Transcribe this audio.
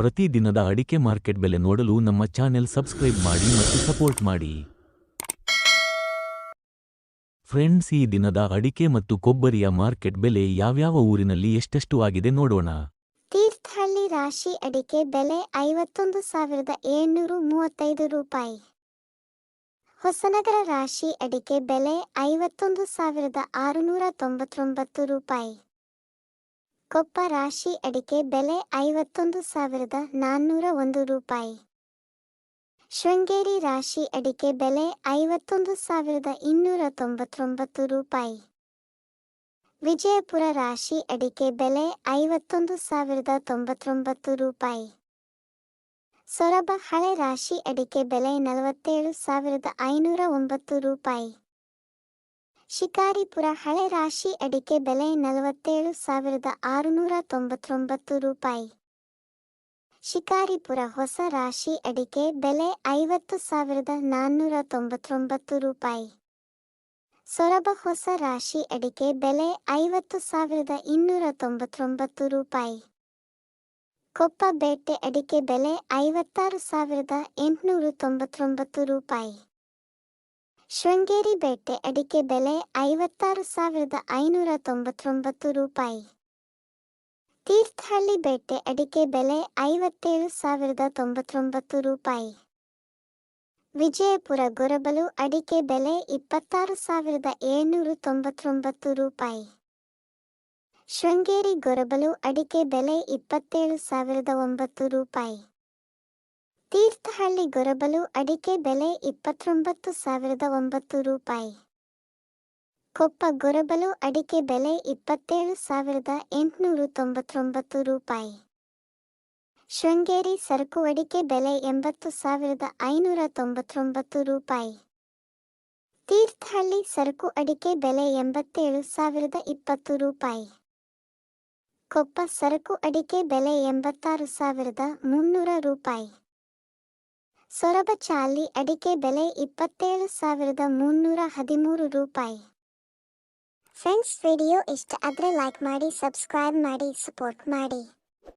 ಪ್ರತಿ ದಿನದ ಅಡಿಕೆ ಮಾರ್ಕೆಟ್ ಬೆಲೆ ನೋಡಲು ನಮ್ಮ ಚಾನೆಲ್ ಸಬ್ಸ್ಕ್ರೈಬ್ ಮಾಡಿ ಮತ್ತು ಸಪೋರ್ಟ್ ಮಾಡಿ. ಫ್ರೆಂಡ್ಸ್, ಈ ದಿನದ ಅಡಿಕೆ ಮತ್ತು ಕೊಬ್ಬರಿಯ ಮಾರ್ಕೆಟ್ ಬೆಲೆ ಯಾವ್ಯಾವ ಊರಿನಲ್ಲಿ ಎಷ್ಟೆಷ್ಟು ಆಗಿದೆ ನೋಡೋಣ. ತೀರ್ಥಹಳ್ಳಿ ರಾಶಿ ಅಡಿಕೆ ಬೆಲೆ ಐವತ್ತೊಂದು ಸಾವಿರದ ಏಳ್ನೂರು ಮೂವತ್ತೈದು ರೂಪಾಯಿ. ಹೊಸನಗರ ರಾಶಿ ಅಡಿಕೆ ಬೆಲೆ ಐವತ್ತೊಂದು ಸಾವಿರದ ಆರುನೂರ ತೊಂಬತ್ತೊಂಬತ್ತು ರೂಪಾಯಿ. ಕೊಪ್ಪ ರಾಶಿ ಅಡಿಕೆ ಬೆಲೆ ಐವತ್ತೊಂದು ಸಾವಿರದ ನಾನ್ನೂರ ಒಂದು ರೂಪಾಯಿ. ಶೃಂಗೇರಿ ರಾಶಿ ಅಡಿಕೆ ಬೆಲೆ ಐವತ್ತೊಂದು ಸಾವಿರದ ಇನ್ನೂರ ತೊಂಬತ್ತೊಂಬತ್ತು ರೂಪಾಯಿ. ವಿಜಯಪುರ ರಾಶಿ ಅಡಿಕೆ ಬೆಲೆ ಐವತ್ತೊಂದು ಸಾವಿರದ ತೊಂಬತ್ತೊಂಬತ್ತು ರೂಪಾಯಿ. ಸೊರಬ ಹಳೆ ರಾಶಿ ಅಡಿಕೆ ಬೆಲೆ ನಲವತ್ತೇಳು ಸಾವಿರದ ಐನೂರ ಒಂಬತ್ತು ರೂಪಾಯಿ. ಶಿಕಾರಿಪುರ ಹಳೆ ರಾಶಿ ಅಡಿಕೆ ಬೆಲೆ ನಲವತ್ತೇಳು ಸಾವಿರದ ಆರುನೂರ ತೊಂಬತ್ತೊಂಬತ್ತು ರೂಪಾಯಿ. ಶಿಕಾರಿಪುರ ಹೊಸ ರಾಶಿ ಅಡಿಕೆ ಬೆಲೆ ಐವತ್ತು ಸಾವಿರದ ನಾನ್ನೂರ ತೊಂಬತ್ತೊಂಬತ್ತು ರೂಪಾಯಿ. ಸೊರಬ ಹೊಸ ರಾಶಿ ಅಡಿಕೆ ಬೆಲೆ ಐವತ್ತು ಸಾವಿರದ ಇನ್ನೂರ ತೊಂಬತ್ತೊಂಬತ್ತು ರೂಪಾಯಿ. ಕೊಪ್ಪ ಬೇಟೆ ಅಡಿಕೆ ಬೆಲೆ ಐವತ್ತಾರು ಸಾವಿರದ ಎಂಟುನೂರ ತೊಂಬತ್ತೊಂಬತ್ತು ರೂಪಾಯಿ. ಶೃಂಗೇರಿ ಬೇಟೆ ಅಡಿಕೆ ಬೆಲೆ ಐವತ್ತಾರು ಸಾವಿರದ ಐನೂರ ತೊಂಬತ್ತೊಂಬತ್ತು ರೂಪಾಯಿ. ತೀರ್ಥಹಳ್ಳಿ ಬೇಟೆ ಅಡಿಕೆ ಬೆಲೆ ಐವತ್ತೇಳು ಸಾವಿರದ ತೊಂಬತ್ತೊಂಬತ್ತು ರೂಪಾಯಿ. ವಿಜಯಪುರ ಗೊರಬಲು ಅಡಿಕೆ ಬೆಲೆ ಇಪ್ಪತ್ತಾರು ಸಾವಿರದ ಏಳ್ನೂರ ತೊಂಬತ್ತೊಂಬತ್ತು ರೂಪಾಯಿ. ಶೃಂಗೇರಿ ಗೊರಬಲು ಅಡಿಕೆ ಬೆಲೆ ಇಪ್ಪತ್ತೇಳು ಸಾವಿರದ ಒಂಬತ್ತು ರೂಪಾಯಿ. ತೀರ್ಥಹಳ್ಳಿ ಗೊರಬಲು ಅಡಿಕೆ ಬೆಲೆ ಇಪ್ಪತ್ತೊಂಬತ್ತು ಸಾವಿರದ ಒಂಬತ್ತು ರೂಪಾಯಿ. ಕೊಪ್ಪ ಗೊರಬಲು ಅಡಿಕೆ ಬೆಲೆ ಇಪ್ಪತ್ತೇಳು ಸಾವಿರದ ಎಂಟುನೂರ ತೊಂಬತ್ತೊಂಬತ್ತು ರೂಪಾಯಿ. ಶೃಂಗೇರಿ ಸರಕು ಅಡಿಕೆ ಬೆಲೆ ಎಂಬತ್ತು ಸಾವಿರದ ಐನೂರ ತೊಂಬತ್ತೊಂಬತ್ತು ರೂಪಾಯಿ. ತೀರ್ಥಹಳ್ಳಿ ಸರಕು ಅಡಿಕೆ ಬೆಲೆ ಎಂಬತ್ತೇಳು ಸಾವಿರದ ಇಪ್ಪತ್ತು ರೂಪಾಯಿ. ಕೊಪ್ಪ ಸರಕು ಅಡಿಕೆ ಬೆಲೆ ಎಂಬತ್ತಾರು ಸಾವಿರದ ಮುನ್ನೂರ ರೂಪಾಯಿ. ಸೊರಬ ಚಾಲಿ ಅಡಿಕೆ ಬೆಲೆ ಇಪ್ಪತ್ತೇಳು ಸಾವಿರದ ಮುನ್ನೂರ ಹದಿಮೂರು ರೂಪಾಯಿ. ಫ್ರೆಂಡ್ಸ್, ವಿಡಿಯೋ ಇಷ್ಟ ಆದರೆ ಲೈಕ್ ಮಾಡಿ ಸಬ್ಸ್ಕ್ರೈಬ್ ಮಾಡಿ ಸಪೋರ್ಟ್ ಮಾಡಿ.